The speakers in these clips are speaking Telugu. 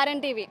ఆర్ఎన్టీవీ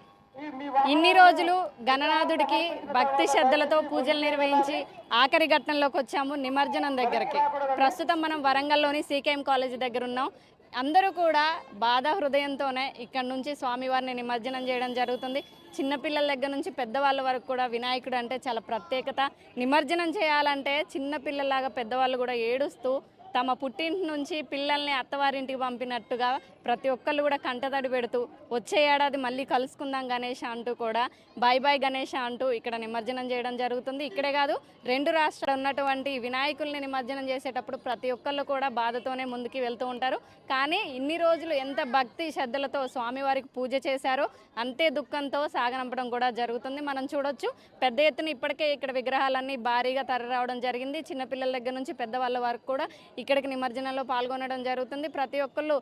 ఇన్ని రోజులు గణనాథుడికి భక్తి శ్రద్ధలతో పూజలు నిర్వహించి ఆఖరి ఘట్టంలోకి వచ్చాము నిమజ్జనం దగ్గరికి. ప్రస్తుతం మనం వరంగల్లోని సీకేఎం కాలేజీ దగ్గర ఉన్నాం. అందరూ కూడా బాధ హృదయంతోనే ఇక్కడ నుంచి స్వామివారిని నిమజ్జనం చేయడం జరుగుతుంది. చిన్నపిల్లల దగ్గర నుంచి పెద్దవాళ్ళ వరకు కూడా వినాయకుడు అంటే చాలా ప్రత్యేకత. నిమజ్జనం చేయాలంటే చిన్నపిల్లలాగా పెద్దవాళ్ళు కూడా ఏడుస్తూ తమ పుట్టింటి నుంచి పిల్లల్ని అత్తవారింటికి పంపినట్టుగా ప్రతి ఒక్కళ్ళు కూడా కంటతడి పెడుతూ వచ్చే ఏడాది మళ్ళీ కలుసుకుందాం గణేష్ అంటూ కూడా బాయ్ బాయ్ గణేష్ అంటూ ఇక్కడ నిమజ్జనం చేయడం జరుగుతుంది. ఇక్కడే కాదు రెండు రాష్ట్రాలు ఉన్నటువంటి వినాయకుల్ని నిమజ్జనం చేసేటప్పుడు ప్రతి ఒక్కళ్ళు కూడా బాధతోనే ముందుకు వెళ్తూ ఉంటారు. కానీ ఇన్ని రోజులు ఎంత భక్తి శ్రద్ధలతో స్వామివారికి పూజ చేశారో అంతే దుఃఖంతో సాగనంపడం కూడా జరుగుతుంది. మనం చూడొచ్చు పెద్ద ఎత్తున ఇప్పటికే ఇక్కడ విగ్రహాలన్నీ భారీగా తరరావడం జరిగింది. చిన్నపిల్లల దగ్గర నుంచి పెద్దవాళ్ళ వరకు కూడా ఇక్కడికి నిమజ్జనంలో పాల్గొనడం జరుగుతుంది. ప్రతి ఒక్కళ్ళు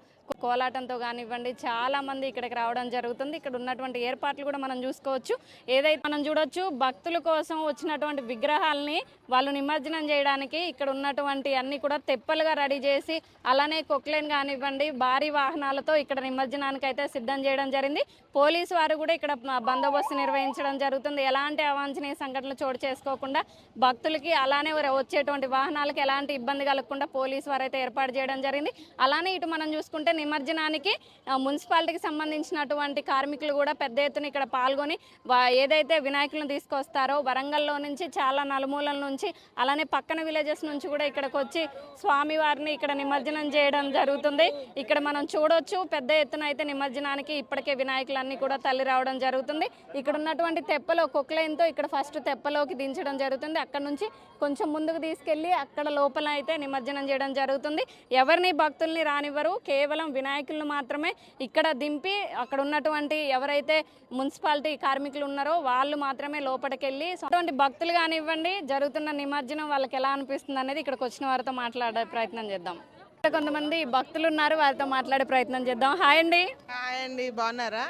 కోలాటంతో కానివ్వండి చాలా మంది ఇక్కడికి రావడం జరుగుతుంది. ఇక్కడ ఉన్నటువంటి ఏర్పాట్లు కూడా మనం చూసుకోవచ్చు. ఏదైతే మనం చూడొచ్చు భక్తుల కోసం వచ్చినటువంటి విగ్రహాలని వాళ్ళు నిమజ్జనం చేయడానికి ఇక్కడ ఉన్నటువంటి అన్ని కూడా తెప్పలుగా రెడీ చేసి అలానే కొక్లైన్ కానివ్వండి భారీ వాహనాలతో ఇక్కడ నిమజ్జనానికి అయితే సిద్ధం చేయడం జరిగింది. పోలీసు వారు కూడా ఇక్కడ బందోబస్తు నిర్వహించడం జరుగుతుంది. ఎలాంటి అవాంఛనీయ సంఘటనలు చోటు చేసుకోకుండా భక్తులకి అలానే వచ్చేటువంటి వాహనాలకు ఎలాంటి ఇబ్బంది కలగకుండా పోలీసు వారు అయితే ఏర్పాటు చేయడం జరిగింది. అలానే ఇటు మనం చూసుకుంటే నిమజ్జనానికి మున్సిపాలిటీకి సంబంధించినటువంటి కార్మికులు కూడా పెద్ద ఎత్తున ఇక్కడ పాల్గొని ఏదైతే వినాయకులను తీసుకొస్తారో వరంగల్లో నుంచి చాలా నలుమూలల నుంచి అలానే పక్కన విలేజెస్ నుంచి కూడా ఇక్కడికి వచ్చి స్వామివారిని ఇక్కడ నిమజ్జనం చేయడం జరుగుతుంది. ఇక్కడ మనం చూడొచ్చు పెద్ద ఎత్తున అయితే నిమజ్జనానికి ఇప్పటికే వినాయకులన్నీ కూడా తల్లి రావడం జరుగుతుంది. ఇక్కడ ఉన్నటువంటి తెప్పలో కుక్లైన్తో ఇక్కడ ఫస్ట్ తెప్పలోకి దించడం జరుగుతుంది. అక్కడ నుంచి కొంచెం ముందుకు తీసుకెళ్ళి అక్కడ లోపల అయితే నిమజ్జనం చేయడం జరుగుతుంది. ఎవరిని భక్తుల్ని రానివ్వరు కేవలం వినాయకులను మాత్రమే ఇక్కడ దింపి అక్కడ ఉన్నటువంటి ఎవరైతే మున్సిపాలిటీ కార్మికులు ఉన్నారో వాళ్ళు మాత్రమే లోపలికి వెళ్ళి అటువంటి భక్తులు కానివ్వండి జరుగుతున్న నిమజ్జనం వాళ్ళకి ఎలా అనిపిస్తుంది అనేది ఇక్కడికి వచ్చిన వారితో మాట్లాడే ప్రయత్నం చేద్దాం. కొంతమంది భక్తులు ఉన్నారు వారితో మాట్లాడే ప్రయత్నం చేద్దాం. హాయ్ అండి. హాయ్ అండి బాగున్నారా?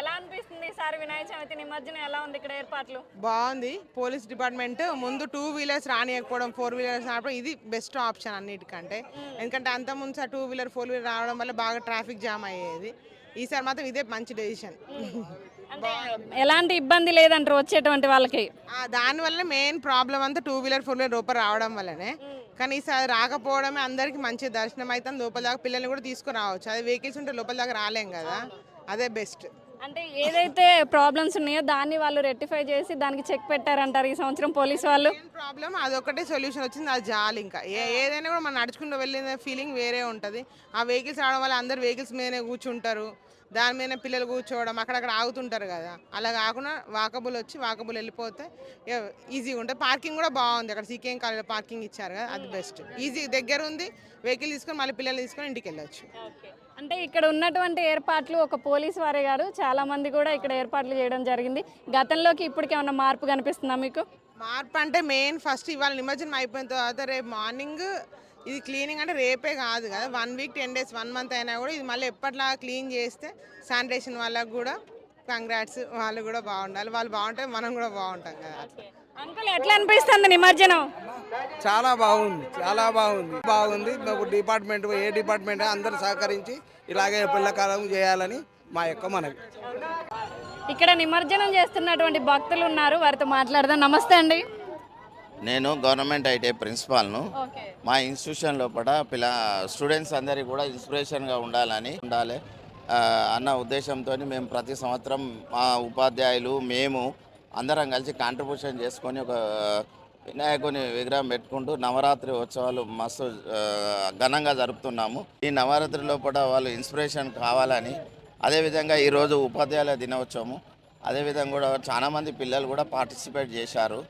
ఎలా అనిపిస్తుంది ఈసారి వినాయక చవితి నిమజ్జనం? ఎలా ఉంది ఇక్కడ ఏర్పాట్లు? బాగుంది. పోలీస్ డిపార్ట్మెంట్ ముందు టూ వీలర్స్ రానియకపోవడం ఫోర్ వీలర్స్ రావడం ఇది బెస్ట్ ఆప్షన్ అన్నిటికంటే. ఎందుకంటే అంత ముందు టూ వీలర్ ఫోర్ వీలర్ రావడం వల్ల బాగా ట్రాఫిక్ జామ్ అయ్యేది. ఈసారి మాత్రం ఇదే మంచి డెసిషన్ ఎలాంటి ఇబ్బంది లేదంటారు వచ్చేటువంటి వాళ్ళకి? దానివల్ల మెయిన్ ప్రాబ్లం అంతా టూ వీలర్ ఫోర్ వీలర్ లోపల రావడం వల్లనే. కానీ ఈసారి రాకపోవడమే అందరికి మంచి దర్శనం అయితే లోపల దాకా పిల్లల్ని కూడా తీసుకుని రావచ్చు అదే వెహికల్స్ ఉంటే లోపల దాకా రాలేం కదా. అదే బెస్ట్. అంటే ఏదైతే ప్రాబ్లమ్స్ ఉన్నాయో దాన్ని వాళ్ళు రెక్టిఫై చేసి దానికి చెక్ పెట్టారంటారు ఈ సంవత్సరం పోలీసు వాళ్ళు? ప్రాబ్లం అదొకటే సొల్యూషన్ వచ్చింది అది జాలి ఇంకా. ఏ ఏదైనా కూడా మనం నడుచుకుంటూ వెళ్ళిన ఫీలింగ్ వేరే ఉంటుంది. ఆ వెహికల్స్ రావడం వల్ల అందరు వెహికల్స్ మీదనే కూర్చుంటారు. దాని మీద పిల్లలు కూర్చోవడం అక్కడక్కడ ఆగుతుంటారు కదా. అలా కాకుండా వాకబుల్ వచ్చి వాకబుల్ వెళ్ళిపోతే ఈజీగా ఉంటుంది. పార్కింగ్ కూడా బాగుంది. అక్కడ సీకేఎం కాలేజీలో పార్కింగ్ ఇచ్చారు కదా అది బెస్ట్. ఈజీ దగ్గర ఉంది వెహికల్ తీసుకొని మళ్ళీ పిల్లలు తీసుకొని ఇంటికి వెళ్ళొచ్చు. అంటే ఇక్కడ ఉన్నటువంటి ఏర్పాట్లు ఒక పోలీస్ వారే గారు చాలా మంది కూడా ఇక్కడ ఏర్పాట్లు చేయడం జరిగింది. గతంలోకి ఇప్పటికి ఏమన్నా మార్పు కనిపిస్తుందా మీకు? మార్పు అంటే మెయిన్ ఫస్ట్ ఇవాళ నిమజ్జనం అయిపోయిన తర్వాత రేపు మార్నింగ్ ఇది క్లీనింగ్ అంటే రేపే కాదు కదా. One week ten days one month అయినా కూడా ఇది మళ్ళీ ఎప్పట్లా క్లీన్ చేస్తే శానిటేషన్ వాళ్ళకు కూడా కంగ్రాట్స్ వాళ్ళు కూడా బాగుండాలి. వాళ్ళు బాగుంటే మనం కూడా బాగుంటాం కదా. అంకుల్ ఎట్లా అనిపిస్తుంది నిమజ్జనం? చాలా బాగుంది. చాలా బాగుంది. బాగుంది. మాకు డిపార్ట్మెంట్ ఏ డిపార్ట్మెంట్ అందరూ సహకరించి ఇలాగే పిల్లకాలం చేయాలని మా యొక్క మనవి. ఇక్కడ నిమజ్జనం చేస్తున్నటువంటి భక్తులు ఉన్నారు. వారితో మాట్లాడదాం. నమస్తే అండి. నేను గవర్నమెంట్ ఐటీ ప్రిన్సిపాల్ను. మా ఇన్స్టిట్యూషన్ లోపల పిల్ల స్టూడెంట్స్ అందరికీ కూడా ఇన్స్పిరేషన్గా ఉండాలని ఉండాలి. అన్న ఉద్దేశంతో మేము ప్రతి సంవత్సరం మా ఉపాధ్యాయులు మేము అందరం కలిసి కాంట్రిబ్యూషన్ చేసుకొని ఒక వినాయకుని విగ్రహం పెట్టుకుంటూ నవరాత్రి ఉత్సవాలు మస్తు ఘనంగా జరుపుతున్నాము. ఈ నవరాత్రి లోపల వాళ్ళు ఇన్స్పిరేషన్ కావాలని అదేవిధంగా ఈరోజు ఉపాధ్యాయుల దినోత్సవము. అదేవిధంగా కూడా చాలామంది పిల్లలు కూడా పార్టిసిపేట్ చేశారు.